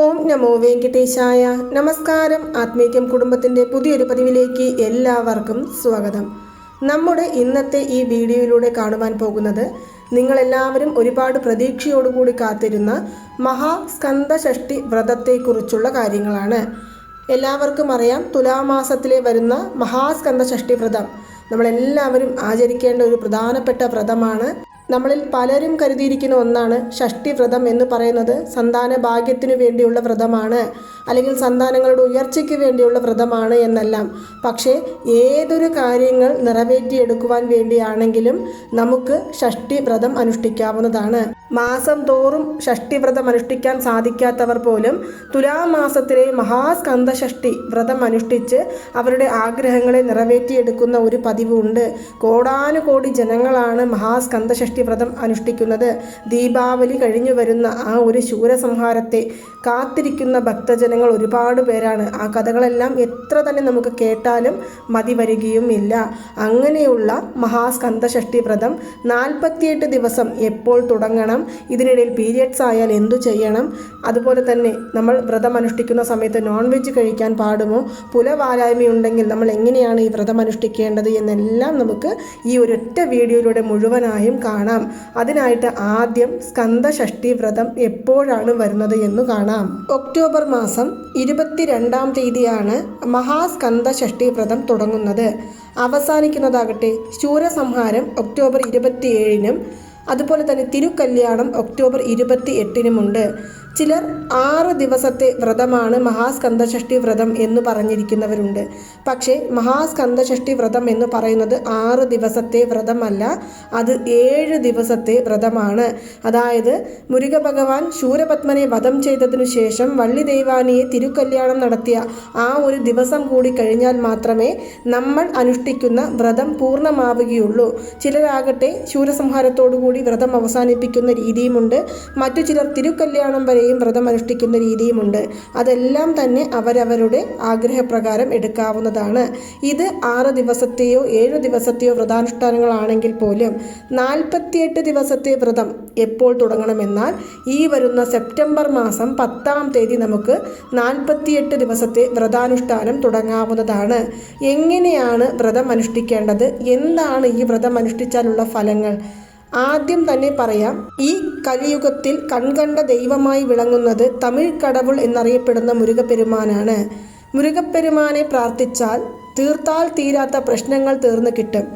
ഓം നമോ വെങ്കിട്ടേശായ. നമസ്കാരം. ആത്മീക്യം കുടുംബത്തിന്റെ പുതിയൊരു പതിവിലേക്ക് എല്ലാവർക്കും സ്വാഗതം. നമ്മുടെ ഇന്നത്തെ ഈ വീഡിയോയിലൂടെ കാണുവാൻ പോകുന്നത് നിങ്ങളെല്ലാവരും ഒരുപാട് പ്രതീക്ഷയോടുകൂടി കാത്തിരുന്ന മഹാസ്കന്ധഷഷ്ടി വ്രതത്തെക്കുറിച്ചുള്ള കാര്യങ്ങളാണ്. എല്ലാവർക്കും അറിയാം തുലാമാസത്തിലെ വരുന്ന മഹാസ്കന്ദഷഷ്ടി വ്രതം. നമ്മളെല്ലാവരും ആചരിക്കേണ്ട ഒരു പ്രധാനപ്പെട്ട വ്രതമാണ് നമ്മളിൽ പലരും കരുതിയിരിക്കുന്ന ഒന്നാണ് ഷഷ്ടി വ്രതം എന്ന് പറയുന്നത് സന്താന ഭാഗ്യത്തിനു വേണ്ടിയുള്ള വ്രതമാണ് അല്ലെങ്കിൽ സന്താനങ്ങളുടെ ഉയർച്ചയ്ക്ക് വേണ്ടിയുള്ള വ്രതമാണ് എന്നെല്ലാം. പക്ഷേ ഏതൊരു കാര്യങ്ങൾ നിറവേറ്റിയെടുക്കുവാൻ വേണ്ടിയാണെങ്കിലും നമുക്ക് ഷഷ്ടി വ്രതം അനുഷ്ഠിക്കാവുന്നതാണ്. മാസം തോറും ഷഷ്ടിവ്രതം അനുഷ്ഠിക്കാൻ സാധിക്കാത്തവർ പോലും തുലാമാസത്തിലെ മഹാസ്കന്ധ ഷഷ്ടി വ്രതം അനുഷ്ഠിച്ച് അവരുടെ ആഗ്രഹങ്ങളെ നിറവേറ്റിയെടുക്കുന്ന ഒരു പതിവുണ്ട്. കോടാനുകോടി ജനങ്ങളാണ് മഹാസ്കന്ധ ഷഷ്ടി വ്രതം അനുഷ്ഠിക്കുന്നത്. ദീപാവലി കഴിഞ്ഞു വരുന്ന ആ ഒരു ശൂരസംഹാരത്തെ കാത്തിരിക്കുന്ന ഭക്തജനങ്ങൾ ഒരുപാട് പേരാണ്. ആ കഥകളെല്ലാം എത്ര തന്നെ നമുക്ക് കേട്ടാലും മതി വരികയും ഇല്ല അങ്ങനെയുള്ള മഹാസ്കന്ധ ഷഷ്ടി വ്രതം നാൽപ്പത്തിയെട്ട് ദിവസം എപ്പോൾ തുടങ്ങണം? ഇതിനിടയിൽ പീരിയഡ്സ് ആയാൽ എന്തു ചെയ്യണം? അതുപോലെ തന്നെ നമ്മൾ വ്രതം അനുഷ്ഠിക്കുന്ന സമയത്ത് നോൺ വെജ് കഴിക്കാൻ പാടുമോ? പുലവാലായ്മയുണ്ടെങ്കിൽ നമ്മൾ എങ്ങനെയാണ് ഈ വ്രതം അനുഷ്ഠിക്കേണ്ടത് എന്നെല്ലാം നമുക്ക് ഈ ഒരൊറ്റ വീഡിയോയിലൂടെ മുഴുവനായും കാണാം. അതിനായിട്ട് ആദ്യം സ്കന്ദഷഷ്ടി വ്രതം എപ്പോഴാണ് വരുന്നത് എന്ന് കാണാം. ഒക്ടോബർ മാസം ഇരുപത്തിരണ്ടാം തീയതിയാണ് മഹാസ്കന്ദ ഷഷ്ടി വ്രതം തുടങ്ങുന്നത്. അവസാനിക്കുന്നതാകട്ടെ ശൂരസംഹാരം ഒക്ടോബർ ഇരുപത്തിയേഴിനും അതുപോലെ തന്നെ തിരുക്കല്യാണം ഒക്ടോബർ ഇരുപത്തി എട്ടിനുമുണ്ട് ചിലർ ആറ് ദിവസത്തെ വ്രതമാണ് മഹാസ്കന്ധഷഷ്ടി വ്രതം എന്ന് പറഞ്ഞിരിക്കുന്നവരുണ്ട്. പക്ഷേ മഹാസ്കന്ധഷഷ്ടി വ്രതം എന്ന് പറയുന്നത് ആറ് ദിവസത്തെ വ്രതമല്ല അത് ഏഴ് ദിവസത്തെ വ്രതമാണ്. അതായത് മുരുക ഭഗവാൻ ശൂരപത്മനെ വധം ചെയ്തതിനു ശേഷം വള്ളി ദൈവാനിയെ തിരുക്കല്യാണം നടത്തിയ ആ ഒരു ദിവസം കൂടി കഴിഞ്ഞാൽ മാത്രമേ നമ്മൾ അനുഷ്ഠിക്കുന്ന വ്രതം പൂർണമാവുകയുള്ളൂ. ചിലരാകട്ടെ ശൂരസംഹാരത്തോടുകൂടി വ്രതം അവസാനിപ്പിക്കുന്ന രീതിയുമുണ്ട്. മറ്റു ചിലർ തിരുക്കല്യാണം വരെയും വ്രതം അനുഷ്ഠിക്കുന്ന രീതിയുമുണ്ട്. അതെല്ലാം തന്നെ അവരവരുടെ ആഗ്രഹപ്രകാരം എടുക്കാവുന്നതാണ്. ഇത് ആറ് ദിവസത്തെയോ ഏഴ് ദിവസത്തെയോ വ്രതാനുഷ്ഠാനങ്ങളാണെങ്കിൽ പോലും നാൽപ്പത്തിയെട്ട് ദിവസത്തെ വ്രതം എപ്പോൾ തുടങ്ങണമെന്നാൽ ഈ വരുന്ന സെപ്റ്റംബർ മാസം പത്താം തീയതി നമുക്ക് നാൽപ്പത്തിയെട്ട് ദിവസത്തെ വ്രതാനുഷ്ഠാനം തുടങ്ങാവുന്നതാണ്. എങ്ങനെയാണ് വ്രതം അനുഷ്ഠിക്കേണ്ടത് എന്താണ് ഈ വ്രതം അനുഷ്ഠിച്ചാലുള്ള ഫലങ്ങൾ? ആദ്യം തന്നെ പറയാം ഈ കലിയുഗത്തിൽ കൺകണ്ട ദൈവമായി വിളങ്ങുന്നത് തമിഴ് കടവുൾ എന്നറിയപ്പെടുന്ന മുരുകപ്പെരുമാനാണ്. മുരുകപ്പെരുമാനെ പ്രാർത്ഥിച്ചാൽ തീർത്താൽ തീരാത്ത പ്രശ്നങ്ങൾ തീർന്നു കിട്ടും.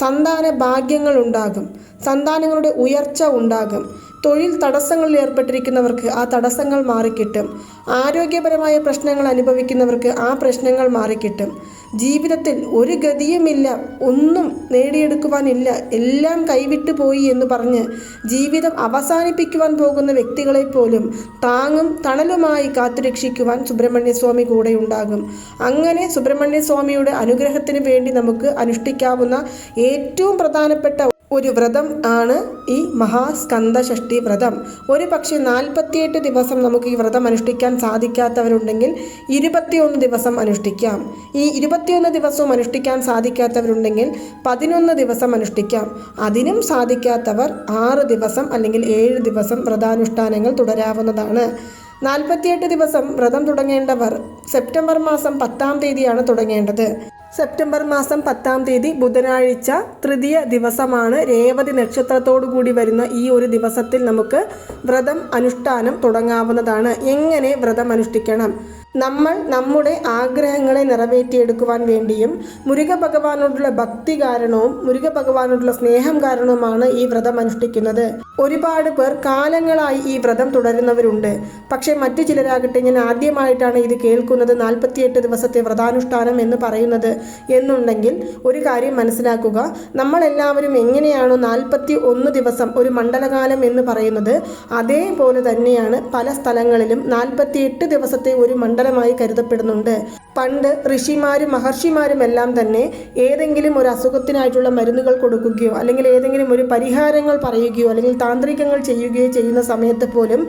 സന്താന ഭാഗ്യങ്ങൾ ഉണ്ടാകും. സന്താനങ്ങളുടെ ഉയർച്ച ഉണ്ടാകും. തൊഴിൽ തടസ്സങ്ങളിൽ ഏർപ്പെട്ടിരിക്കുന്നവർക്ക് ആ തടസ്സങ്ങൾ മാറിക്കിട്ടും. ആരോഗ്യപരമായ പ്രശ്നങ്ങൾ അനുഭവിക്കുന്നവർക്ക് ആ പ്രശ്നങ്ങൾ മാറിക്കിട്ടും. ജീവിതത്തിൽ ഒരു ഗതിയുമില്ല ഒന്നും നേടിയെടുക്കുവാനില്ല എല്ലാം കൈവിട്ടു പോയി എന്ന് പറഞ്ഞ് ജീവിതം അവസാനിപ്പിക്കുവാൻ പോകുന്ന വ്യക്തികളെ പോലും താങ്ങും തണലുമായി കാത്തുരക്ഷിക്കുവാൻ സുബ്രഹ്മണ്യസ്വാമി കൂടെ ഉണ്ടാകും അങ്ങനെ സുബ്രഹ്മണ്യസ്വാമിയുടെ അനുഗ്രഹത്തിന് വേണ്ടി നമുക്ക് അനുഷ്ഠിക്കാവുന്ന ഏറ്റവും പ്രധാനപ്പെട്ട ഒരു വ്രതം ആണ് ഈ മഹാസ്കന്ദ ഷഷ്ടി വ്രതം. ഒരു പക്ഷേ നാൽപ്പത്തിയെട്ട് ദിവസം നമുക്ക് ഈ വ്രതം അനുഷ്ഠിക്കാൻ സാധിക്കാത്തവരുണ്ടെങ്കിൽ ഇരുപത്തിയൊന്ന് ദിവസം അനുഷ്ഠിക്കാം. ഈ ഇരുപത്തിയൊന്ന് ദിവസവും അനുഷ്ഠിക്കാൻ സാധിക്കാത്തവരുണ്ടെങ്കിൽ പതിനൊന്ന് ദിവസം അനുഷ്ഠിക്കാം. അതിനും സാധിക്കാത്തവർ ആറ് ദിവസം അല്ലെങ്കിൽ ഏഴ് ദിവസം വ്രതാനുഷ്ഠാനങ്ങൾ തുടരാവുന്നതാണ്. നാൽപ്പത്തിയെട്ട് ദിവസം വ്രതം തുടങ്ങേണ്ടവർ സെപ്റ്റംബർ മാസം പത്താം തീയതിയാണ് തുടങ്ങേണ്ടത്. സെപ്റ്റംബർ മാസം പത്താം തീയതി ബുധനാഴ്ച തൃതീയ ദിവസമാണ് രേവതി നക്ഷത്രത്തോടു കൂടി വരുന്ന ഈ ഒരു ദിവസത്തിൽ നമുക്ക് വ്രതം അനുഷ്ഠാനം തുടങ്ങാവുന്നതാണ്. എങ്ങനെ വ്രതം അനുഷ്ഠിക്കണം? നമ്മൾ നമ്മുടെ ആഗ്രഹങ്ങളെ നിറവേറ്റിയെടുക്കുവാൻ വേണ്ടിയും മുരുക ഭഗവാനോടുള്ള ഭക്തി കാരണവും മുരുക ഭഗവാനോടുള്ള സ്നേഹം കാരണവുമാണ് ഈ വ്രതം അനുഷ്ഠിക്കുന്നത്. ഒരുപാട് പേർ കാലങ്ങളായി ഈ വ്രതം തുടരുന്നവരുണ്ട്. പക്ഷേ മറ്റു ചിലരാകട്ടെ ഞാൻ ആദ്യമായിട്ടാണ് ഇത് കേൾക്കുന്നത് നാൽപ്പത്തിയെട്ട് ദിവസത്തെ വ്രതാനുഷ്ഠാനം എന്ന് പറയുന്നത് എന്നുണ്ടെങ്കിൽ ഒരു കാര്യം മനസ്സിലാക്കുക. നമ്മളെല്ലാവരും എങ്ങനെയാണോ നാൽപ്പത്തി ഒന്ന് ദിവസം ഒരു മണ്ഡലകാലം എന്ന് പറയുന്നത് അതേപോലെ തന്നെയാണ് പല സ്ഥലങ്ങളിലും നാൽപ്പത്തിയെട്ട് ദിവസത്തെ ഒരു മണ്ഡലമായി കരുതപ്പെടുന്നുണ്ട്. പണ്ട് ഋഷിമാരും മഹർഷിമാരും എല്ലാം തന്നെ ഏതെങ്കിലും ഒരു അസുഖത്തിനായിട്ടുള്ള മരുന്നുകൾ കൊടുക്കുകയോ അല്ലെങ്കിൽ ഏതെങ്കിലും ഒരു പരിഹാരങ്ങൾ പറയുകയോ അല്ലെങ്കിൽ താന്ത്രികങ്ങൾ ചെയ്യുകയോ ചെയ്യുന്ന സമയത്ത് പോലും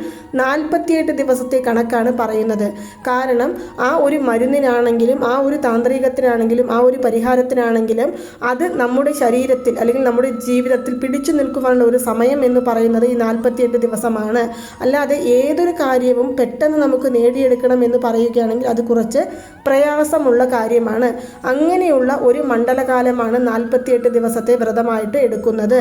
നാൽപ്പത്തിയെട്ട് ദിവസത്തെ കണക്കാണ് പറയുന്നത്. കാരണം ആ ഒരു മരുന്നിനാണെങ്കിലും ആ ഒരു താന്ത്രികത്തിനാണെങ്കിലും ആ ഒരു പരിഹാരത്തിനാണെങ്കിലും അത് നമ്മുടെ ശരീരത്തിൽ അല്ലെങ്കിൽ നമ്മുടെ ജീവിതത്തിൽ പിടിച്ചു നിൽക്കുവാനുള്ള ഒരു സമയം എന്ന് പറയുന്നത് ഈ നാൽപ്പത്തിയെട്ട് ദിവസമാണ്. അല്ലാതെ ഏതൊരു കാര്യവും പെട്ടെന്ന് നമുക്ക് നേടിയെടുക്കണം എന്ന് പറയുകയാണെങ്കിൽ അത് കുറച്ച് പ്രയാസമുള്ള കാര്യമാണ്. അങ്ങനെയുള്ള ഒരു മണ്ഡലകാലമാണ് നാൽപ്പത്തിയെട്ട് ദിവസത്തെ വ്രതമായിട്ട് എടുക്കുന്നത്.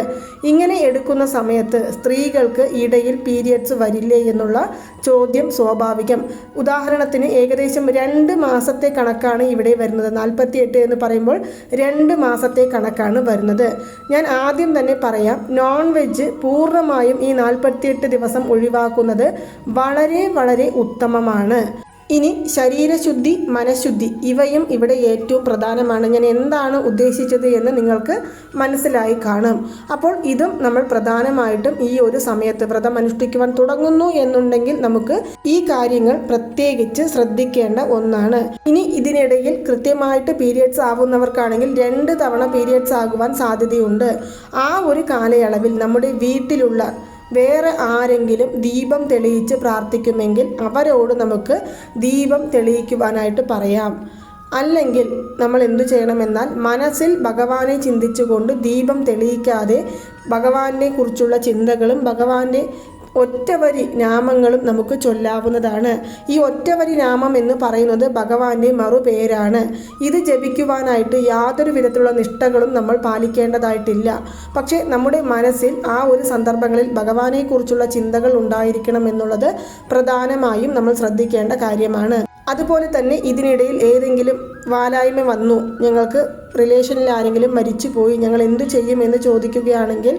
ഇങ്ങനെ എടുക്കുന്ന സമയത്ത് സ്ത്രീകൾക്ക് ഇടയിൽ പീരിയഡ്സ് വരില്ലേ എന്നുള്ള ചോദ്യം സ്വാഭാവികം. ഉദാഹരണത്തിന് ഏകദേശം രണ്ട് മാസത്തെ കണക്കാണ് ഇവിടെ വരുന്നത്. നാൽപ്പത്തിയെട്ട് എന്ന് പറയുമ്പോൾ രണ്ട് മാസത്തെ കണക്കാണ് വരുന്നത്. ഞാൻ ആദ്യം തന്നെ പറയാം നോൺ വെജ് പൂർണമായും ഈ നാൽപ്പത്തിയെട്ട് ദിവസം ഒഴിവാക്കുന്നത് വളരെ വളരെ ഉത്തമമാണ്. ഇനി ശരീരശുദ്ധി മനഃശുദ്ധി ഇവയും ഇവിടെ ഏറ്റവും പ്രധാനമാണ്. ഞാൻ എന്താണ് ഉദ്ദേശിച്ചത് എന്ന് നിങ്ങൾക്ക് മനസ്സിലായി കാണും. അപ്പോൾ ഇതും നമ്മൾ പ്രധാനമായിട്ടും ഈ ഒരു സമയത്ത് വ്രതം അനുഷ്ഠിക്കുവാൻ തുടങ്ങുന്നു എന്നുണ്ടെങ്കിൽ നമുക്ക് ഈ കാര്യങ്ങൾ പ്രത്യേകിച്ച് ശ്രദ്ധിക്കേണ്ട ഒന്നാണ്. ഇനി ഇതിനിടയിൽ കൃത്യമായിട്ട് പീരിയഡ്സ് ആവുന്നവർക്കാണെങ്കിൽ രണ്ട് തവണ പീരിയഡ്സ് ആകുവാൻ സാധ്യതയുണ്ട്. ആ ഒരു കാലയളവിൽ നമ്മുടെ വീട്ടിലുള്ള വേറെ ആരെങ്കിലും ദീപം തെളിയിച്ച് പ്രാർത്ഥിക്കുമെങ്കിൽ അവരോട് നമുക്ക് ദീപം തെളിയിക്കുവാനായിട്ട് പറയാം. അല്ലെങ്കിൽ നമ്മൾ എന്തു ചെയ്യണമെന്നാൽ മനസ്സിൽ ഭഗവാനെ ചിന്തിച്ചുകൊണ്ട് ദീപം തെളിയിക്കാതെ ഭഗവാനെ കുറിച്ചുള്ള ചിന്തകളും ഭഗവാന്റെ ഒറ്റവരി നാമങ്ങളും നമുക്ക് ചൊല്ലാവുന്നതാണ്. ഈ ഒറ്റവരി നാമം എന്ന് പറയുന്നത് ഭഗവാന്റെ മറുപേരാണ്. ഇത് ജപിക്കുവാനായിട്ട് യാതൊരു വിധത്തിലുള്ള നിഷ്ഠകളും നമ്മൾ പാലിക്കേണ്ടതായിട്ടില്ല. പക്ഷേ നമ്മുടെ മനസ്സിൽ ആ ഒരു സന്ദർഭങ്ങളിൽ ഭഗവാനെക്കുറിച്ചുള്ള ചിന്തകൾ ഉണ്ടായിരിക്കണം എന്നുള്ളത് പ്രധാനമായും നമ്മൾ ശ്രദ്ധിക്കേണ്ട കാര്യമാണ്. അതുപോലെ തന്നെ ഇതിനിടയിൽ ഏതെങ്കിലും വാലായ്മ വന്നു ഞങ്ങൾക്ക് റിലേഷനിൽ ആരെങ്കിലും മരിച്ചു പോയി ഞങ്ങൾ എന്തു ചെയ്യുമെന്ന് ചോദിക്കുകയാണെങ്കിൽ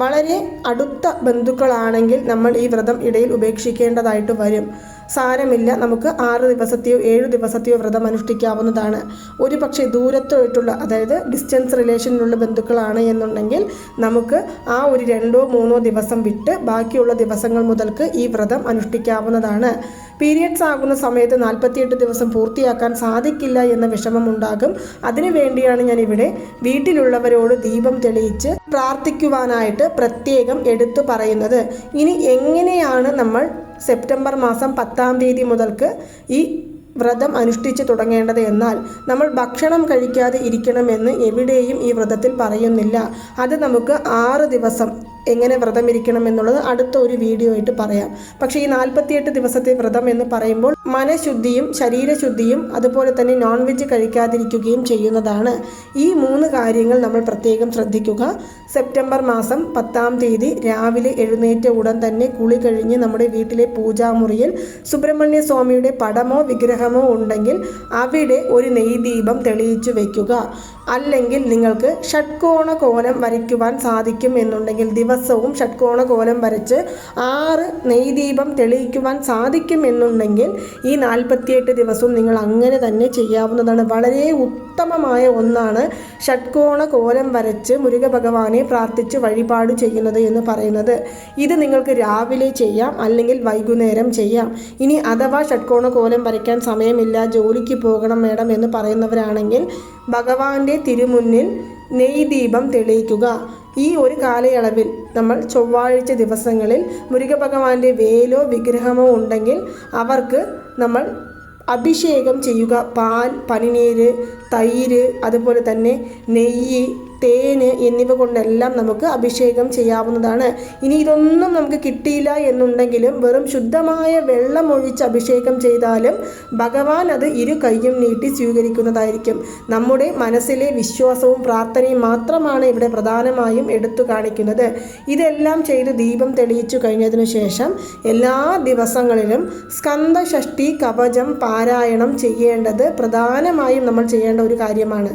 വളരെ അടുത്ത ബന്ധുക്കളാണെങ്കിൽ നമ്മൾ ഈ വ്രതം ഇടയിൽ ഉപേക്ഷിക്കേണ്ടതായിട്ട് വരും. സാരമില്ല നമുക്ക് ആറ് ദിവസത്തെയോ ഏഴ് ദിവസത്തെയോ വ്രതം അനുഷ്ഠിക്കാവുന്നതാണ്. ഒരു പക്ഷേ ദൂരത്തായിട്ടുള്ള അതായത് ഡിസ്റ്റൻസ് റിലേഷനിലുള്ള ബന്ധുക്കളാണ് എന്നുണ്ടെങ്കിൽ നമുക്ക് ആ ഒരു രണ്ടോ മൂന്നോ ദിവസം വിട്ട് ബാക്കിയുള്ള ദിവസങ്ങൾ മുതൽക്ക് ഈ വ്രതം അനുഷ്ഠിക്കാവുന്നതാണ്. പീരിയഡ്സ് ആകുന്ന സമയത്ത് നാൽപ്പത്തിയെട്ട് ദിവസം പൂർത്തിയാക്കാൻ സാധിക്കില്ല എന്ന വിഷമം ഉണ്ടാകും അതിനു വേണ്ടിയാണ് ഞാൻ ഇവിടെ വീട്ടിലുള്ളവരോട് ദീപം തെളിയിച്ച് പ്രാർത്ഥിക്കുവാനായിട്ട് പ്രത്യേകം എടുത്തു പറയുന്നത്. ഇനി എങ്ങനെയാണ് നമ്മൾ സെപ്റ്റംബർ മാസം പത്താം തീയതി മുതൽക്ക് ഈ വ്രതം അനുഷ്ഠിച്ച് തുടങ്ങേണ്ടത് എന്നാൽ നമ്മൾ ഭക്ഷണം കഴിക്കാതെ ഇരിക്കണമെന്ന് എവിടെയും ഈ വ്രതത്തിൽ പറയുന്നില്ല. അത് നമുക്ക് ആറ് ദിവസം എങ്ങനെ വ്രതം ഇരിക്കണം എന്നുള്ളത് അടുത്ത ഒരു വീഡിയോ ആയിട്ട് പറയാം. പക്ഷേ ഈ നാൽപ്പത്തിയെട്ട് ദിവസത്തെ വ്രതം എന്ന് പറയുമ്പോൾ മനഃശുദ്ധിയും ശരീരശുദ്ധിയും അതുപോലെ തന്നെ നോൺ വെജ് കഴിക്കാതിരിക്കുകയും ചെയ്യുന്നതാണ്. ഈ മൂന്ന് കാര്യങ്ങൾ നമ്മൾ പ്രത്യേകം ശ്രദ്ധിക്കുക. സെപ്റ്റംബർ മാസം പത്താം തീയതി രാവിലെ എഴുന്നേറ്റ ഉടൻ തന്നെ കുളി കഴിഞ്ഞ് നമ്മുടെ വീട്ടിലെ പൂജാമുറിയിൽ സുബ്രഹ്മണ്യ സ്വാമിയുടെ പടമോ വിഗ്രഹമോ ഉണ്ടെങ്കിൽ അവിടെ ഒരു നെയ്ദീപം തെളിയിച്ചു വയ്ക്കുക അല്ലെങ്കിൽ നിങ്ങൾക്ക് ഷഡ്കോണ കോലം വരയ്ക്കുവാൻ സാധിക്കും എന്നുണ്ടെങ്കിൽ ദിവസവും ഷഡ്കോണ കോലം വരച്ച് ആറ് നെയ്ദീപം തെളിയിക്കുവാൻ സാധിക്കും എന്നുണ്ടെങ്കിൽ ഈ നാൽപ്പത്തിയെട്ട് ദിവസവും നിങ്ങൾ അങ്ങനെ തന്നെ ചെയ്യാവുന്നതാണ്. വളരെ ഉത്തമമായ ഒന്നാണ് ഷഡ്കോണ കോലം വരച്ച് മുരുക ഭഗവാനെ പ്രാർത്ഥിച്ച് വഴിപാട് ചെയ്യുന്നത് എന്ന് പറയുന്നത്. ഇത് നിങ്ങൾക്ക് രാവിലെ ചെയ്യാം അല്ലെങ്കിൽ വൈകുന്നേരം ചെയ്യാം. ഇനി അഥവാ ഷഡ്കോണ കോലം വരയ്ക്കാൻ സമയമില്ല ജോലിക്ക് പോകണം മേഡം എന്ന് പറയുന്നവരാണെങ്കിൽ ഭഗവാന്റെ തിരുമുന്നിൽ നെയ്ദീപം തെളിയിക്കുക. ഈ ഒരു കാലയളവിൽ നമ്മൾ ചൊവ്വാഴ്ച ദിവസങ്ങളിൽ മുരുക ഭഗവാന്റെ വേലോ വിഗ്രഹമോ ഉണ്ടെങ്കിൽ അവർക്ക് നമ്മൾ അഭിഷേകം ചെയ്യുക. പാൽ പനിനീര് തൈര് അതുപോലെ തന്നെ നെയ്യ് തേന് എന്നിവ കൊണ്ടെല്ലാം നമുക്ക് അഭിഷേകം ചെയ്യാവുന്നതാണ്. ഇനി ഇതൊന്നും നമുക്ക് കിട്ടിയില്ല എന്നുണ്ടെങ്കിലും വെറും ശുദ്ധമായ വെള്ളം ഒഴിച്ച് അഭിഷേകം ചെയ്താലും ഭഗവാൻ അത് ഇരു കൈയും നീട്ടി സ്വീകരിക്കുന്നതായിരിക്കും. നമ്മുടെ മനസ്സിലെ വിശ്വാസവും പ്രാർത്ഥനയും മാത്രമാണ് ഇവിടെ പ്രധാനമായും എടുത്തു കാണിക്കുന്നത്. ഇതെല്ലാം ചെയ്ത് ദീപം തെളിയിച്ചു കഴിഞ്ഞതിനു ശേഷം എല്ലാ ദിവസങ്ങളിലും സ്കന്ദഷഷ്ടി കവചം പാരായണം ചെയ്യേണ്ടത് പ്രധാനമായും നമ്മൾ ചെയ്യേണ്ട ഒരു കാര്യമാണ്.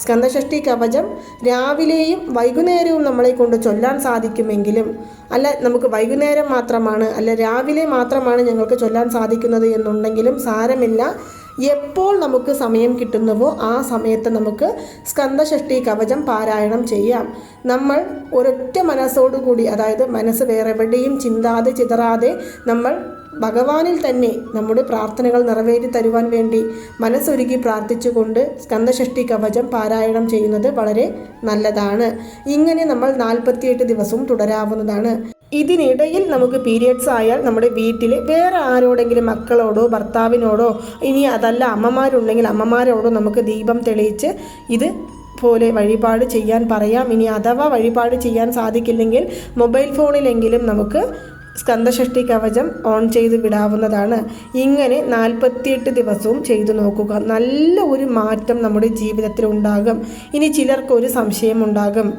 സ്കന്ദഷഷ്ടി കവചം രാവിലെയും വൈകുന്നേരവും നമ്മളെ കൊണ്ട് ചൊല്ലാൻ സാധിക്കുമെങ്കിലും അല്ല നമുക്ക് വൈകുന്നേരം മാത്രമാണ് അല്ല രാവിലെ മാത്രമാണ് ഞങ്ങൾക്ക് ചൊല്ലാൻ സാധിക്കുന്നത് എന്നുണ്ടെങ്കിലും സാരമില്ല. എപ്പോൾ നമുക്ക് സമയം കിട്ടുന്നുവോ ആ സമയത്ത് നമുക്ക് സ്കന്ദഷഷ്ടി കവചം പാരായണം ചെയ്യാം. നമ്മൾ ഒരൊറ്റ മനസ്സോടുകൂടി അതായത് മനസ്സ് വേറെവിടെയും ചിന്താതെ ചിതറാതെ നമ്മൾ ഭഗവാനിൽ തന്നെ നമ്മുടെ പ്രാർത്ഥനകൾ നിറവേറ്റി തരുവാൻ വേണ്ടി മനസ്സൊരുക്കി പ്രാർത്ഥിച്ചുകൊണ്ട് സ്കന്ധഷഷ്ടി കവചം പാരായണം ചെയ്യുന്നത് വളരെ നല്ലതാണ്. ഇങ്ങനെ നമ്മൾ നാൽപ്പത്തിയെട്ട് ദിവസവും തുടരാവുന്നതാണ്. ഇതിനിടയിൽ നമുക്ക് പീരിയഡ്സ് ആയാൽ നമ്മുടെ വീട്ടിൽ വേറെ ആരോടെങ്കിലും മക്കളോടോ ഭർത്താവിനോടോ ഇനി അതല്ല അമ്മമാരുണ്ടെങ്കിൽ അമ്മമാരോടോ നമുക്ക് ദീപം തെളിയിച്ച് ഇത് പോലെ വഴിപാട് ചെയ്യാൻ പറയാം. ഇനി അഥവാ വഴിപാട് ചെയ്യാൻ സാധിക്കില്ലെങ്കിൽ മൊബൈൽ ഫോണിലെങ്കിലും നമുക്ക് സ്കന്ദഷഷ്ടി കവചം ഓൺ ചെയ്ത് വിടാവുന്നതാണ്. ഇങ്ങനെ നാൽപ്പത്തിയെട്ട് ദിവസവും ചെയ്തു നോക്കുക. നല്ല ഒരു മാറ്റം നമ്മുടെ ജീവിതത്തിൽ ഉണ്ടാകും. ഇനി ചിലർക്കൊരു സംശയമുണ്ടാകും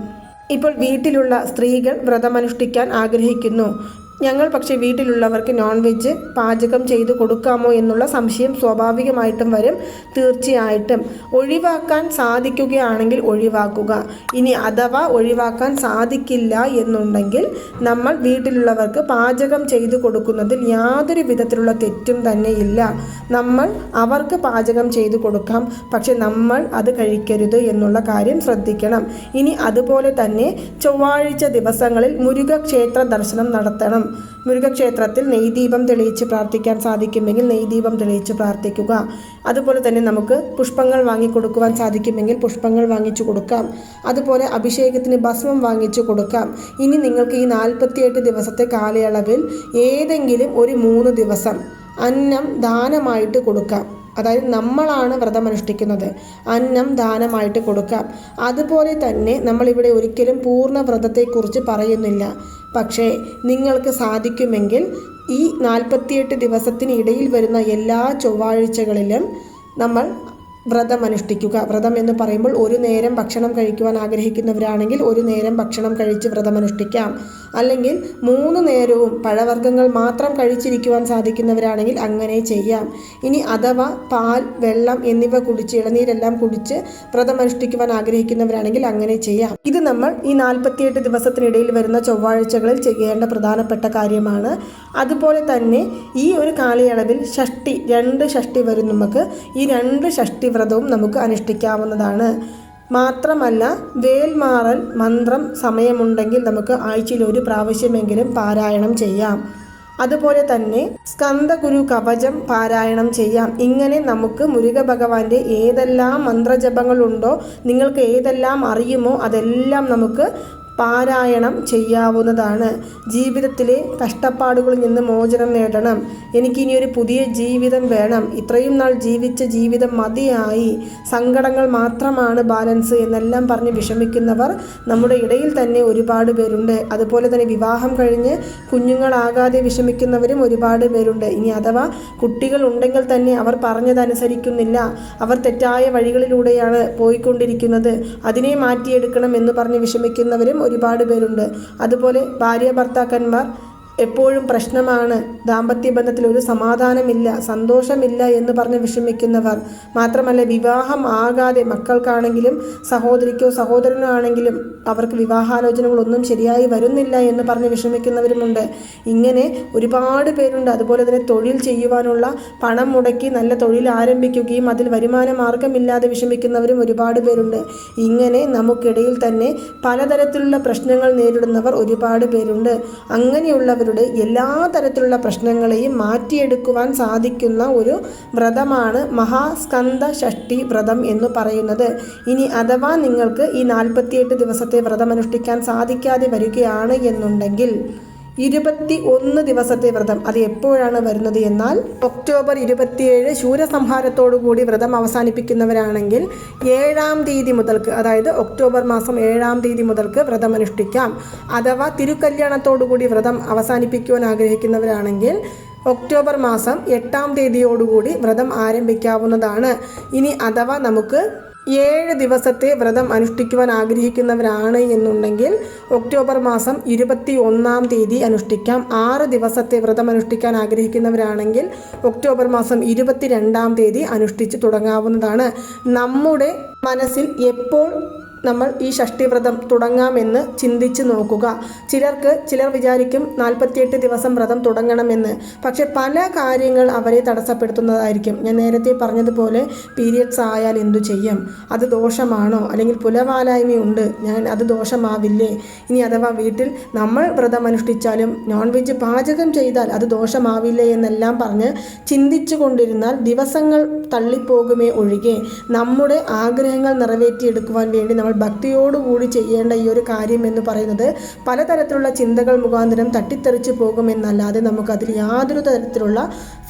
ഇപ്പോൾ വീട്ടിലുള്ള സ്ത്രീകൾ വ്രതമനുഷ്ഠിക്കാൻ ആഗ്രഹിക്കുന്നു. ഞങ്ങൾ പക്ഷേ വീട്ടിലുള്ളവർക്ക് നോൺ വെജ് പാചകം ചെയ്തു കൊടുക്കാമോ എന്നുള്ള സംശയം സ്വാഭാവികമായിട്ടും വരും. തീർച്ചയായിട്ടും. ഒഴിവാക്കാൻ സാധിക്കുകയാണെങ്കിൽ ഒഴിവാക്കുക. ഇനി അഥവാ ഒഴിവാക്കാൻ സാധിക്കില്ല എന്നുണ്ടെങ്കിൽ നമ്മൾ വീട്ടിലുള്ളവർക്ക് പാചകം ചെയ്തു കൊടുക്കുന്നതിൽ യാതൊരു വിധത്തിലുള്ള തെറ്റും തന്നെ ഇല്ല. നമ്മൾ അവർക്ക് പാചകം ചെയ്തു കൊടുക്കാം. പക്ഷെ നമ്മൾ അത് കഴിക്കരുത് എന്നുള്ള കാര്യം ശ്രദ്ധിക്കണം. ഇനി അതുപോലെ തന്നെ ചൊവ്വാഴ്ച ദിവസങ്ങളിൽ മുരുക ക്ഷേത്ര ദർശനം നടത്തണം. മുരുകക്ഷേത്രത്തിൽ നെയ്ദീപം തെളിയിച്ച് പ്രാർത്ഥിക്കാൻ സാധിക്കുമെങ്കിൽ നെയ്ദീപം തെളിയിച്ച് പ്രാർത്ഥിക്കുക. അതുപോലെ തന്നെ നമുക്ക് പുഷ്പങ്ങൾ വാങ്ങിക്കൊടുക്കുവാൻ സാധിക്കുമെങ്കിൽ പുഷ്പങ്ങൾ വാങ്ങിച്ചു കൊടുക്കാം. അതുപോലെ അഭിഷേകത്തിന് ഭസ്മം വാങ്ങിച്ചു കൊടുക്കാം. ഇനി നിങ്ങൾക്ക് ഈ നാൽപ്പത്തിയെട്ട് ദിവസത്തെ കാലയളവിൽ ഏതെങ്കിലും ഒരു മൂന്ന് ദിവസം അന്നം ദാനമായിട്ട് കൊടുക്കാം. അതായത് നമ്മളാണ് വ്രതമനുഷ്ഠിക്കുന്നത്. അന്നം ദാനമായിട്ട് കൊടുക്കാം. അതുപോലെ തന്നെ നമ്മളിവിടെ ഒരിക്കലും പൂർണ വ്രതത്തെക്കുറിച്ച് പറയുന്നില്ല. പക്ഷേ നിങ്ങൾക്ക് സാധിക്കുമെങ്കിൽ ഈ നാൽപ്പത്തിയെട്ട് ദിവസത്തിനിടയിൽ വരുന്ന എല്ലാ ചൊവ്വാഴ്ചകളിലും നമ്മൾ വ്രതം അനുഷ്ഠിക്കുക. വ്രതം എന്ന് പറയുമ്പോൾ ഒരു നേരം ഭക്ഷണം കഴിക്കുവാൻ ആഗ്രഹിക്കുന്നവരാണെങ്കിൽ ഒരു നേരം ഭക്ഷണം കഴിച്ച് വ്രതം അനുഷ്ഠിക്കാം. അല്ലെങ്കിൽ മൂന്ന് നേരവും പഴവർഗങ്ങൾ മാത്രം കഴിച്ചിരിക്കുവാൻ സാധിക്കുന്നവരാണെങ്കിൽ അങ്ങനെ ചെയ്യാം. ഇനി അഥവാ പാൽ വെള്ളം എന്നിവ കുടിച്ച് ഇളനീരെല്ലാം കുടിച്ച് വ്രതം അനുഷ്ഠിക്കുവാൻ ആഗ്രഹിക്കുന്നവരാണെങ്കിൽ അങ്ങനെ ചെയ്യാം. ഇത് നമ്മൾ ഈ നാൽപ്പത്തിയെട്ട് ദിവസത്തിനിടയിൽ വരുന്ന ചൊവ്വാഴ്ചകളിൽ ചെയ്യേണ്ട പ്രധാനപ്പെട്ട കാര്യമാണ്. അതുപോലെ തന്നെ ഈ ഒരു കാലയളവിൽ ഷഷ്ടി രണ്ട് ഷഷ്ടി വരും നമുക്ക്. ഈ രണ്ട് ഷഷ്ടി വ്രതവും നമുക്ക് അനുഷ്ഠിക്കാവുന്നതാണ്. മാത്രമല്ല വേൽമാറൽ മന്ത്രം സമയമുണ്ടെങ്കിൽ നമുക്ക് ആഴ്ചയിൽ ഒരു പ്രാവശ്യമെങ്കിലും പാരായണം ചെയ്യാം. അതുപോലെ തന്നെ സ്കന്ദഗുരു കവചം പാരായണം ചെയ്യാം. ഇങ്ങനെ നമുക്ക് മുരുക ഭഗവാന്റെ ഏതെല്ലാം മന്ത്രജപങ്ങളുണ്ടോ നിങ്ങൾക്ക് ഏതെല്ലാം അറിയുമോ അതെല്ലാം നമുക്ക് പാരായണം ചെയ്യാവുന്നതാണ്. ജീവിതത്തിലെ കഷ്ടപ്പാടുകളിൽ നിന്ന് മോചനം നേടണം. എനിക്കിനി ഒരു പുതിയ ജീവിതം വേണം. ഇത്രയും നാൾ ജീവിച്ച ജീവിതം മതിയായി. സങ്കടങ്ങൾ മാത്രമാണ് ബാലൻസ് എന്നെല്ലാം പറഞ്ഞ് വിഷമിക്കുന്നവർ നമ്മുടെ ഇടയിൽ തന്നെ ഒരുപാട് പേരുണ്ട്. അതുപോലെ തന്നെ വിവാഹം കഴിഞ്ഞ് കുഞ്ഞുങ്ങളാകാതെ വിഷമിക്കുന്നവരും ഒരുപാട് പേരുണ്ട്. ഇനി അഥവാ കുട്ടികൾ ഉണ്ടെങ്കിൽ തന്നെ അവർ പറഞ്ഞതനുസരിക്കുന്നില്ല അവർ തെറ്റായ വഴികളിലൂടെയാണ് പോയിക്കൊണ്ടിരിക്കുന്നത്. അതിനെ മാറ്റിയെടുക്കണം എന്ന് പറഞ്ഞ് വിഷമിക്കുന്നവരും ഒരുപാട് പേരുണ്ട്. അതുപോലെ ഭാര്യ ഭർത്താക്കന്മാർ എപ്പോഴും പ്രശ്നമാണ്. ദാമ്പത്യ ബന്ധത്തിൽ ഒരു സമാധാനമില്ല സന്തോഷമില്ല എന്ന് പറഞ്ഞ് വിഷമിക്കുന്നവർ. മാത്രമല്ല വിവാഹം ആകാതെ മക്കൾക്കാണെങ്കിലും സഹോദരിക്കോ സഹോദരനോ ആണെങ്കിലും അവർക്ക് വിവാഹാലോചനകളൊന്നും ശരിയായി വരുന്നില്ല എന്ന് പറഞ്ഞ് വിഷമിക്കുന്നവരുമുണ്ട്. ഇങ്ങനെ ഒരുപാട് പേരുണ്ട്. അതുപോലെ തന്നെ തൊഴിൽ ചെയ്യുവാനുള്ള പണം മുടക്കി നല്ല തൊഴിൽ ആരംഭിക്കുകയും അതിൽ വരുമാന മാർഗമില്ലാതെ വിഷമിക്കുന്നവരും ഒരുപാട് പേരുണ്ട്. ഇങ്ങനെ നമുക്കിടയിൽ തന്നെ പലതരത്തിലുള്ള പ്രശ്നങ്ങൾ നേരിടുന്നവർ ഒരുപാട് പേരുണ്ട്. അങ്ങനെയുള്ളവർ അവരുടെ എല്ലാ തരത്തിലുള്ള പ്രശ്നങ്ങളെയും മാറ്റിയെടുക്കുവാൻ സാധിക്കുന്ന ഒരു വ്രതമാണ് മഹാസ്കന്ധ ഷഷ്ടി വ്രതം എന്ന് പറയുന്നത്. ഇനി അഥവാ നിങ്ങൾക്ക് ഈ നാൽപ്പത്തിയെട്ട് ദിവസത്തെ വ്രതം അനുഷ്ഠിക്കാൻ സാധിക്കാതെ വരികയാണ് എന്നുണ്ടെങ്കിൽ ഇരുപത്തി ഒന്ന് ദിവസത്തെ വ്രതം. അത് എപ്പോഴാണ് വരുന്നത് എന്നാൽ ഒക്ടോബർ ഇരുപത്തിയേഴ് ശൂരസംഹാരത്തോടുകൂടി വ്രതം അവസാനിപ്പിക്കുന്നവരാണെങ്കിൽ ഏഴാം തീയതി മുതൽക്ക് അതായത് ഒക്ടോബർ മാസം ഏഴാം തീയതി മുതൽക്ക് വ്രതം അനുഷ്ഠിക്കാം. അഥവാ തിരുക്കല്യാണത്തോടുകൂടി വ്രതം അവസാനിപ്പിക്കുവാൻ ആഗ്രഹിക്കുന്നവരാണെങ്കിൽ ഒക്ടോബർ മാസം എട്ടാം തീയതിയോടുകൂടി വ്രതം ആരംഭിക്കാവുന്നതാണ്. ഇനി അഥവാ നമുക്ക് ഏഴ് ദിവസത്തെ വ്രതം അനുഷ്ഠിക്കുവാൻ ആഗ്രഹിക്കുന്നവരാണ് എന്നുണ്ടെങ്കിൽ ഒക്ടോബർ മാസം ഇരുപത്തി ഒന്നാം തീയതി അനുഷ്ഠിക്കാം. ആറ് ദിവസത്തെ വ്രതം അനുഷ്ഠിക്കാൻ ആഗ്രഹിക്കുന്നവരാണെങ്കിൽ ഒക്ടോബർ മാസം ഇരുപത്തി രണ്ടാം തീയതി അനുഷ്ഠിച്ച് തുടങ്ങാവുന്നതാണ്. നമ്മുടെ മനസ്സിൽ എപ്പോൾ നമ്മൾ ഈ ഷഷ്ടിവ്രതം തുടങ്ങാമെന്ന് ചിന്തിച്ച് നോക്കുക. ചിലർക്ക് ചിലർ വിചാരിക്കും നാൽപ്പത്തിയെട്ട് ദിവസം വ്രതം തുടങ്ങണമെന്ന്. പക്ഷെ പല കാര്യങ്ങൾ അവരെ തടസ്സപ്പെടുത്തുന്നതായിരിക്കും. ഞാൻ നേരത്തെ പറഞ്ഞതുപോലെ പീരിയഡ്സ് ആയാൽ എന്തു ചെയ്യും? അത് ദോഷമാണോ? അല്ലെങ്കിൽ പുലവാലായ്മയുണ്ട് ഞാൻ അത് ദോഷമാവില്ലേ? ഇനി അഥവാ വീട്ടിൽ നമ്മൾ വ്രതം അനുഷ്ഠിച്ചാലും നോൺ വെജ് പാചകം ചെയ്താൽ അത് ദോഷമാവില്ലേ എന്നെല്ലാം പറഞ്ഞ് ചിന്തിച്ചു കൊണ്ടിരുന്നാൽ ദിവസങ്ങൾ തള്ളിപ്പോകുമേ ഒഴികെ. നമ്മുടെ ആഗ്രഹങ്ങൾ നിറവേറ്റിയെടുക്കുവാൻ വേണ്ടി നമ്മൾ ഭക്തിയോടുകൂടി ചെയ്യേണ്ട ഈ ഒരു കാര്യം എന്ന് പറയുന്നത് പലതരത്തിലുള്ള ചിന്തകൾ മുഖാന്തരം തട്ടിത്തെറിച്ച് പോകുമെന്നല്ലാതെ നമുക്കതിൽ യാതൊരു തരത്തിലുള്ള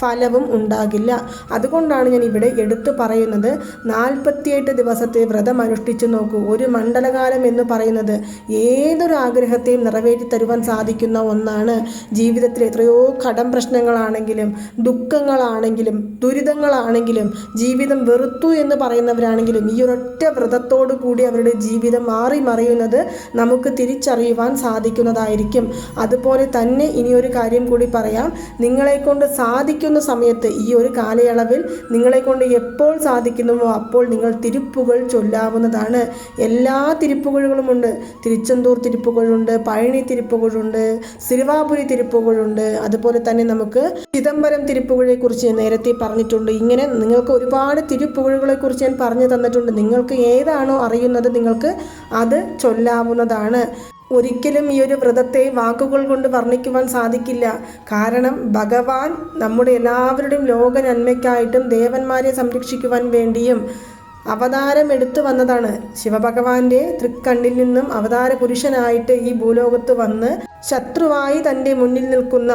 ഫലവും ഉണ്ടാകില്ല. അതുകൊണ്ടാണ് ഞാൻ ഇവിടെ എടുത്തു പറയുന്നത് നാൽപ്പത്തിയെട്ട് ദിവസത്തെ വ്രതം അനുഷ്ഠിച്ചു നോക്കൂ. ഒരു മണ്ഡലകാലം എന്ന് പറയുന്നത് ഏതൊരു ആഗ്രഹത്തെയും നിറവേറ്റി തരുവാൻ സാധിക്കുന്ന ഒന്നാണ്. ജീവിതത്തിൽ എത്രയോ കടം പ്രശ്നങ്ങളാണെങ്കിലും ദുഃഖങ്ങളാണെങ്കിലും ദുരിതങ്ങളാണെങ്കിലും ജീവിതം വെറുത്തു എന്ന് പറയുന്നവരാണെങ്കിലും ഈ ഒരൊറ്റ വ്രതത്തോടു കൂടി അവരുടെ ജീവിതം മാറി മറിയുന്നത് നമുക്ക് തിരിച്ചറിയുവാൻ സാധിക്കുന്നതായിരിക്കും. അതുപോലെ തന്നെ ഇനിയൊരു കാര്യം കൂടി പറയാം. നിങ്ങളെക്കൊണ്ട് സാധിക്കുന്ന സമയത്ത് ഈ ഒരു കാലയളവിൽ നിങ്ങളെക്കൊണ്ട് എപ്പോൾ സാധിക്കുന്നുവോ അപ്പോൾ നിങ്ങൾ തിരുപ്പുകൾ ചൊല്ലാവുന്നതാണ്. എല്ലാ തിരുപ്പുകളുമുണ്ട് തിരുച്ചെന്തൂർ തിരുപ്പുകളുണ്ട് പഴനി തിരുപ്പുകളുണ്ട് സിരുവാപുരി തിരുപ്പുകളുണ്ട്. അതുപോലെ തന്നെ നമുക്ക് ചിദംബരം തിരുപ്പുകളെ കുറിച്ച് നേരത്തെ പറഞ്ഞിട്ടുണ്ട്. ഇങ്ങനെ നിങ്ങൾക്ക് ഒരുപാട് തിരുപ്പുകളുകളെ കുറിച്ച് ഞാൻ പറഞ്ഞു തന്നിട്ടുണ്ട്. നിങ്ങൾക്ക് ഏതാണോ അറിയുന്നത് നിങ്ങൾക്ക് അത് ചൊല്ലാവുന്നതാണ്. ഒരിക്കലും ഈ ഒരു വ്രതത്തെ വാക്കുകൾ കൊണ്ട് വർണിക്കുവാൻ സാധിക്കില്ല. കാരണം ഭഗവാൻ നമ്മുടെ എല്ലാവരുടെയും ലോക നന്മയ്ക്കായിട്ടും ദേവന്മാരെ സംരക്ഷിക്കുവാൻ വേണ്ടിയും അവതാരം എടുത്തു വന്നതാണ്. ശിവഭഗവാന്റെ തൃക്കണ്ണിൽ നിന്നും അവതാര പുരുഷനായിട്ട് ഈ ഭൂലോകത്ത് വന്ന് ശത്രുവായി തന്റെ മുന്നിൽ നിൽക്കുന്ന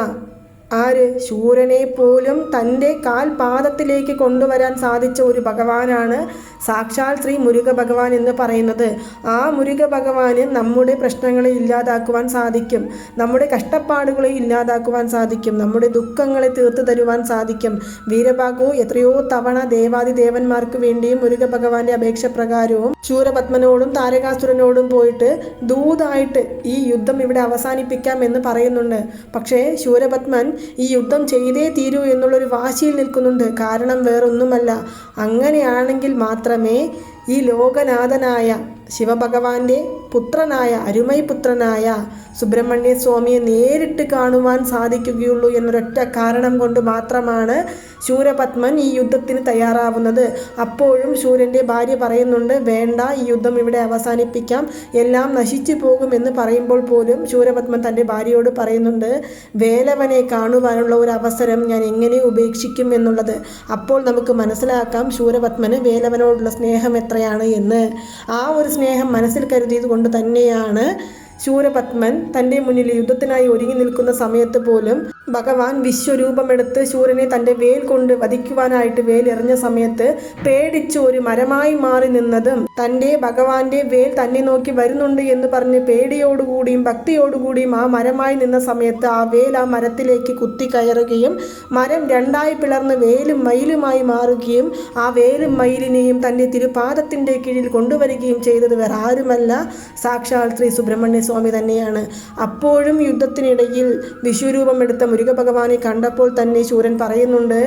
ആര്? ശൂരനെ പോലും തന്റെ കാൽപാദത്തിലേക്ക് കൊണ്ടുവരാൻ സാധിച്ച ഒരു ഭഗവാനാണ് സാക്ഷാൽ ശ്രീ മുരുക ഭഗവാൻ എന്ന് പറയുന്നത്. ആ മുരുക ഭഗവാന് നമ്മുടെ പ്രശ്നങ്ങളെ ഇല്ലാതാക്കുവാൻ സാധിക്കും. നമ്മുടെ കഷ്ടപ്പാടുകളെ ഇല്ലാതാക്കുവാൻ സാധിക്കും. നമ്മുടെ ദുഃഖങ്ങളെ തീർത്തു തരുവാൻ സാധിക്കും. വീരഭാഗു എത്രയോ തവണ ദേവാദി ദേവന്മാർക്ക് വേണ്ടിയും മുരുക ഭഗവാന്റെ അപേക്ഷ പ്രകാരവും ശൂരപത്മനോടും താരകാസുരനോടും പോയിട്ട് ദൂതായിട്ട് ഈ യുദ്ധം ഇവിടെ അവസാനിപ്പിക്കാം എന്ന് പറയുന്നുണ്ട്. പക്ഷേ ശൂരപത്മൻ ഈ യുദ്ധം ചെയ്തേ തീരൂ എന്നുള്ളൊരു വാശിയിൽ നിൽക്കുന്നുണ്ട്. കാരണം വേറൊന്നുമല്ല. അങ്ങനെയാണെങ്കിൽ മാത്രമേ ഈ ലോകനാഥനായ ശിവഭഗവാന്റെ പുത്രനായ അരുമൈപുത്രനായ സുബ്രഹ്മണ്യ സ്വാമിയെ നേരിട്ട് കാണുവാൻ സാധിക്കുകയുള്ളൂ എന്നൊരൊറ്റ കാരണം കൊണ്ട് മാത്രമാണ് ശൂരപത്മൻ ഈ യുദ്ധത്തിന് തയ്യാറാവുന്നത്. അപ്പോഴും ശൂരന്റെ ഭാര്യ പറയുന്നുണ്ട് വേണ്ട ഈ യുദ്ധം ഇവിടെ അവസാനിപ്പിക്കാം. എല്ലാം നശിച്ചു പോകുമെന്ന് പറയുമ്പോൾ പോലും ശൂരപത്മൻ തന്റെ ഭാര്യയോട് പറയുന്നുണ്ട് വേലവനെ കാണുവാനുള്ള ഒരു അവസരം ഞാൻ എങ്ങനെ ഉപേക്ഷിക്കും എന്നുള്ളത്? അപ്പോൾ നമുക്ക് മനസ്സിലാക്കാം ശൂരപത്മന് വേലവനോടുള്ള സ്നേഹം എത്രയാണ് എന്ന്. ആ ഒരു സ്നേഹം മനസ്സിൽ കരുതിയത് കൊണ്ട് തന്നെയാണ് ശൂരപത്മൻ തന്റെ മുന്നിൽ യുദ്ധത്തിനായി ഒരുങ്ങി നിൽക്കുന്ന സമയത്ത് പോലും ഭഗവാൻ വിശ്വരൂപമെടുത്ത് സൂര്യനെ തന്റെ വേൽ കൊണ്ട് വധിക്കുവാനായിട്ട് വേലെറിഞ്ഞ സമയത്ത് പേടിച്ച് ഒരു മരമായി മാറി നിന്നതും തന്റെ ഭഗവാന്റെ വേൽ തന്നെ നോക്കി വരുന്നുണ്ട് എന്ന് പറഞ്ഞ് പേടിയോടുകൂടിയും ഭക്തിയോടുകൂടിയും ആ മരമായി നിന്ന സമയത്ത് ആ വേൽ ആ മരത്തിലേക്ക് കുത്തി കയറുകയും മരം രണ്ടായി പിളർന്ന് വേലും മയിലുമായി മാറുകയും ആ വേലും മയിലിനെയും തന്റെ തിരുപാദത്തിന്റെ കീഴിൽ കൊണ്ടുവരികയും ചെയ്തത് വേറെ ആരുമല്ല. സാക്ഷാൽ ശ്രീ സുബ്രഹ്മണ്യ സ്വാമി തന്നെയാണ്. അപ്പോഴും യുദ്ധത്തിനിടയിൽ വിശ്വരൂപമെടുത്ത മുരുക ഭഗവാനെ കണ്ടപ്പോൾ തന്നെ ശൂരൻ പറയുന്നുണ്ട്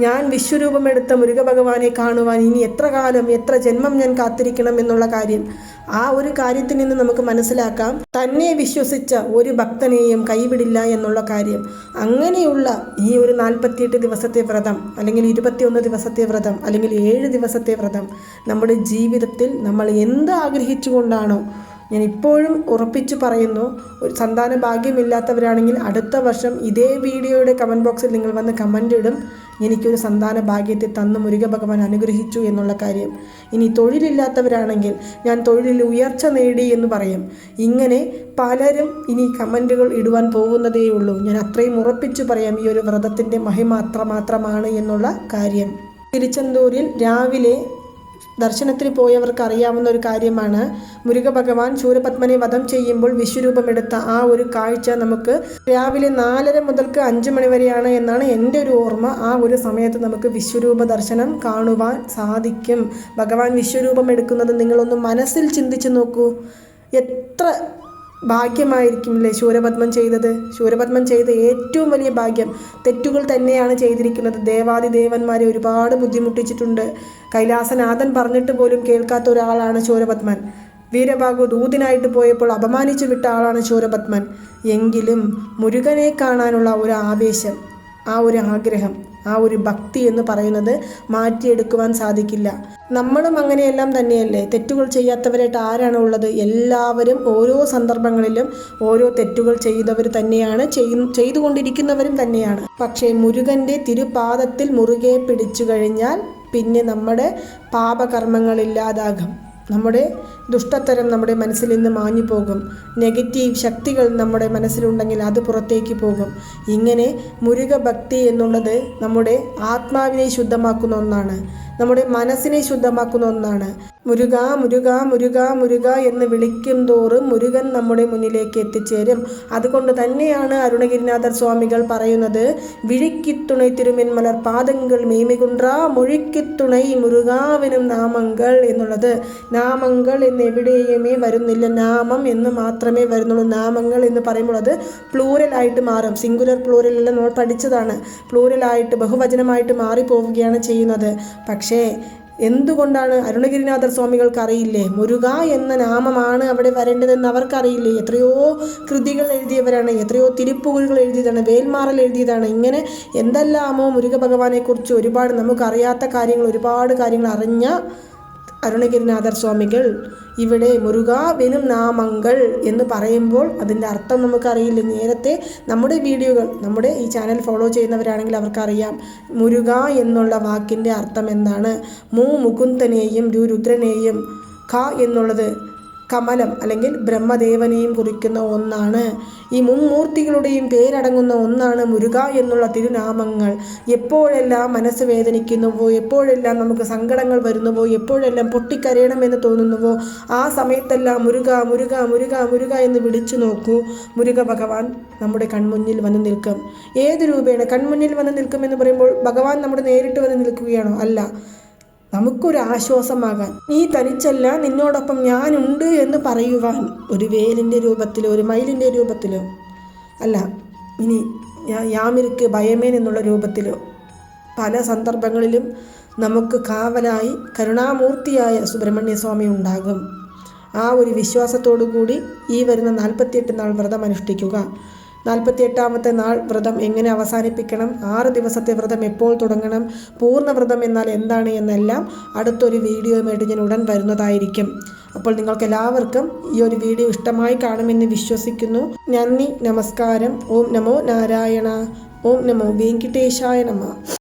ഞാൻ വിശ്വരൂപമെടുത്ത മുരുക ഭഗവാനെ കാണുവാൻ ഇനി എത്ര കാലം എത്ര ജന്മം ഞാൻ കാത്തിരിക്കണം എന്നുള്ള കാര്യം ആ ഒരു കാര്യത്തിൽ നിന്ന് നമുക്ക് മനസ്സിലാക്കാം. തന്നെ വിശ്വസിച്ച ഒരു ഭക്തനെയും കൈവിടില്ല എന്നുള്ള കാര്യം. അങ്ങനെയുള്ള ഈ ഒരു നാൽപ്പത്തിയെട്ട് ദിവസത്തെ വ്രതം അല്ലെങ്കിൽ ഇരുപത്തിയൊന്ന് ദിവസത്തെ വ്രതം അല്ലെങ്കിൽ ഏഴ് ദിവസത്തെ വ്രതം നമ്മുടെ ജീവിതത്തിൽ നമ്മൾ എന്ത് ആഗ്രഹിച്ചുകൊണ്ടാണോ ഞാൻ ഇപ്പോഴും ഉറപ്പിച്ചു പറയുന്നു ഒരു സന്താന ഭാഗ്യമില്ലാത്തവരാണെങ്കിൽ അടുത്ത വർഷം ഇതേ വീഡിയോയുടെ കമന്റ് ബോക്സിൽ നിങ്ങൾ വന്ന് കമന്റ് ഇടും. എനിക്കൊരു സന്താന ഭാഗ്യത്തെ തന്നു മുരുക ഭഗവാൻ അനുഗ്രഹിച്ചു എന്നുള്ള കാര്യം. ഇനി തൊഴിലില്ലാത്തവരാണെങ്കിൽ ഞാൻ തൊഴിലിൽ ഉയർച്ച നേടി എന്ന് പറയും. ഇങ്ങനെ പലരും ഇനി കമന്റുകൾ ഇടുവാൻ പോകുന്നതേയുള്ളൂ ഞാൻ അത്രയും ഉറപ്പിച്ചു പറയാം ഈ ഒരു വ്രതത്തിന്റെ മഹിമ അത്രമാത്രമാണ് എന്നുള്ള കാര്യം. തിരുച്ചെന്തൂരിൽ രാവിലെ ദർശനത്തിന് പോയവർക്ക് അറിയാവുന്ന ഒരു കാര്യമാണ്. മുരുക ഭഗവാൻ ശൂരപത്മനെ വധം ചെയ്യുമ്പോൾ വിശ്വരൂപമെടുത്ത ആ ഒരു കാഴ്ച നമുക്ക് രാവിലെ നാലര മുതൽക്ക് അഞ്ച് മണി വരെയാണ് എന്നാണ് എന്റെ ഒരു ഓർമ്മ. ആ ഒരു സമയത്ത് നമുക്ക് വിശ്വരൂപ ദർശനം കാണുവാൻ സാധിക്കും. ഭഗവാൻ വിശ്വരൂപം എടുക്കുന്നത് നിങ്ങളൊന്ന് മനസ്സിൽ ചിന്തിച്ചു നോക്കൂ. എത്ര ഭാഗ്യമായിരിക്കും അല്ലേ ശൂരപത്മൻ ചെയ്തത്? ശൂരപത്മം ചെയ്ത ഏറ്റവും വലിയ ഭാഗ്യം തെറ്റുകൾ തന്നെയാണ് ചെയ്തിരിക്കുന്നത്. ദേവാദി ദേവന്മാരെ ഒരുപാട് ബുദ്ധിമുട്ടിച്ചിട്ടുണ്ട്. കൈലാസനാഥൻ പറഞ്ഞിട്ട് പോലും കേൾക്കാത്ത ഒരാളാണ് ശൂരപത്മൻ. വീരഭാഗു ദൂതിനായിട്ട് പോയപ്പോൾ അപമാനിച്ചു വിട്ട ആളാണ് ശൂരപത്മൻ. എങ്കിലും മുരുകനെ കാണാനുള്ള ഒരു ആവേശം ആ ഒരു ആഗ്രഹം ആ ഒരു ഭക്തി എന്ന് പറയുന്നത് മാറ്റിയെടുക്കുവാൻ സാധിക്കില്ല. നമ്മളും അങ്ങനെയെല്ലാം തന്നെയല്ലേ? തെറ്റുകൾ ചെയ്യാത്തവരായിട്ട് ആരാണ് ഉള്ളത്? എല്ലാവരും ഓരോ സന്ദർഭങ്ങളിലും ഓരോ തെറ്റുകൾ ചെയ്തവർ തന്നെയാണ്. ചെയ്- ചെയ്തുകൊണ്ടിരിക്കുന്നവരും തന്നെയാണ്. പക്ഷേ മുരുകന്റെ തിരുപാദത്തിൽ മുറുകെ പിടിച്ചു കഴിഞ്ഞാൽ പിന്നെ നമ്മുടെ പാപകർമ്മങ്ങളില്ലാതാകും നമ്മുടെ ദുഷ്ടത്തരം നമ്മുടെ മനസ്സിൽ നിന്ന് മാഞ്ഞു പോകും. നെഗറ്റീവ് ശക്തികൾ നമ്മുടെ മനസ്സിലുണ്ടെങ്കിൽ അത് പുറത്തേക്ക് പോകും. ഇങ്ങനെ മുരുക ഭക്തി എന്നുള്ളത് നമ്മുടെ ആത്മാവിനെ ശുദ്ധമാക്കുന്ന ഒന്നാണ്. നമ്മുടെ മനസ്സിനെ ശുദ്ധമാക്കുന്ന ഒന്നാണ്. മുരുക മുരുക മുരുക മുരുക എന്ന് വിളിക്കും തോറും മുരുകൻ നമ്മുടെ മുന്നിലേക്ക് എത്തിച്ചേരും. അതുകൊണ്ട് തന്നെയാണ് അരുണഗിരിനാഥർ സ്വാമികൾ പറയുന്നത് വിഴിക്കിത്തുണൈ തിരുമെന്മലർ പാദങ്ങൾ മേമികുണ്ട്ര മൊഴിക്കിത്തുണை മുരുകാവിനും നാമങ്ങൾ എന്നുള്ളത്. നാമങ്ങൾ എന്ന് എവിടെയുമേ വരുന്നില്ല. നാമം എന്ന് മാത്രമേ വരുന്നുള്ളൂ. നാമങ്ങൾ എന്ന് പറയുമ്പോൾ അത് പ്ലൂരലായിട്ട് മാറും. സിംഗുലർ പ്ലൂരലെല്ലാം നമ്മൾ പഠിച്ചതാണ്. പ്ലൂരലായിട്ട് ബഹുവചനമായിട്ട് മാറിപ്പോവുകയാണ് ചെയ്യുന്നത്. പക്ഷേ എന്തുകൊണ്ടാണ് അരുണഗിരിനാഥർ സ്വാമികൾക്ക് അറിയില്ലേ മുരുക എന്ന നാമമാണ് അവിടെ വരേണ്ടതെന്ന് അവർക്കറിയില്ലേ? എത്രയോ കൃതികൾ എഴുതിയവരാണ്. എത്രയോ തിരുപ്പുകൾ എഴുതിയതാണ്. വേൽമാറൽ എഴുതിയതാണ്. ഇങ്ങനെ എന്തെല്ലാമോ മുരുക ഭഗവാനെക്കുറിച്ച് ഒരുപാട് നമുക്കറിയാത്ത കാര്യങ്ങൾ ഒരുപാട് കാര്യങ്ങൾ അറിഞ്ഞ അരുണഗിരിനാഥർ സ്വാമികൾ ഇവിടെ മുരുക വെനും നാമങ്ങൾ എന്ന് പറയുമ്പോൾ അതിന്റെ അർത്ഥം നമുക്കറിയില്ല. നേരത്തെ നമ്മുടെ വീഡിയോകൾ നമ്മുടെ ഈ ചാനൽ ഫോളോ ചെയ്യുന്നവരാണെങ്കിൽ അവർക്കറിയാം മുരുക എന്നുള്ള വാക്കിന്റെ അർത്ഥം എന്താണ്. മൂ മുകുന്ദനെയും രു രുദ്രനെയും ഖ എന്നുള്ളത് കമലം അല്ലെങ്കിൽ ബ്രഹ്മദേവനെയും കുറിക്കുന്ന ഒന്നാണ്. ഈ മുമ്മൂർത്തികളുടെയും പേരടങ്ങുന്ന ഒന്നാണ് മുരുക എന്നുള്ള തിരുനാമങ്ങൾ. എപ്പോഴെല്ലാം മനസ്സ് വേദനിക്കുന്നുവോ എപ്പോഴെല്ലാം നമുക്ക് സങ്കടങ്ങൾ വരുന്നുവോ എപ്പോഴെല്ലാം പൊട്ടിക്കരയണമെന്ന് തോന്നുന്നുവോ ആ സമയത്തെല്ലാം മുരുക മുരുക മുരുക മുരുക എന്ന് വിളിച്ചു നോക്കൂ. മുരുക ഭഗവാൻ നമ്മുടെ കൺമുന്നിൽ വന്ന് നിൽക്കും. ഏത് രൂപേണ കൺമുന്നിൽ വന്ന് നിൽക്കുമെന്ന് പറയുമ്പോൾ ഭഗവാൻ നമ്മുടെ നേരിട്ട് വന്ന് നിൽക്കുകയാണോ? അല്ല. നമുക്കൊരു ആശ്വാസമാകാൻ നീ തനിച്ചല്ല നിന്നോടൊപ്പം ഞാനുണ്ട് എന്ന് പറയുവാൻ. ഒരു വേലിന്റെ രൂപത്തിലോ ഒരു മയിലിന്റെ രൂപത്തിലോ. അല്ല ഇനി യാമിരിക്ക് ഭയമേൻ എന്നുള്ള രൂപത്തിലോ. പല സന്ദർഭങ്ങളിലും നമുക്ക് കാവലായി കരുണാമൂർത്തിയായ സുബ്രഹ്മണ്യ സ്വാമി ഉണ്ടാകും. ആ ഒരു വിശ്വാസത്തോടു കൂടി ഈ വരുന്ന നാൽപ്പത്തിയെട്ട് നാൾ വ്രതം അനുഷ്ഠിക്കുക നാൽപ്പത്തിയെട്ടാമത്തെ നാൾ വ്രതം എങ്ങനെ അവസാനിപ്പിക്കണം? ആറ് ദിവസത്തെ വ്രതം എപ്പോൾ തുടങ്ങണം? പൂർണ വ്രതം എന്നാൽ എന്താണ് എന്നെല്ലാം അടുത്തൊരു വീഡിയോയുമായിട്ട് ഞാൻ ഉടൻ വരുന്നതായിരിക്കും. അപ്പോൾ നിങ്ങൾക്ക് എല്ലാവർക്കും ഈ ഒരു വീഡിയോ ഇഷ്ടമായി കാണുമെന്ന് വിശ്വസിക്കുന്നു. നന്ദി നമസ്കാരം. ഓം നമോ നാരായണ. ഓം നമോ വെങ്കിട്ടേശായ നമ.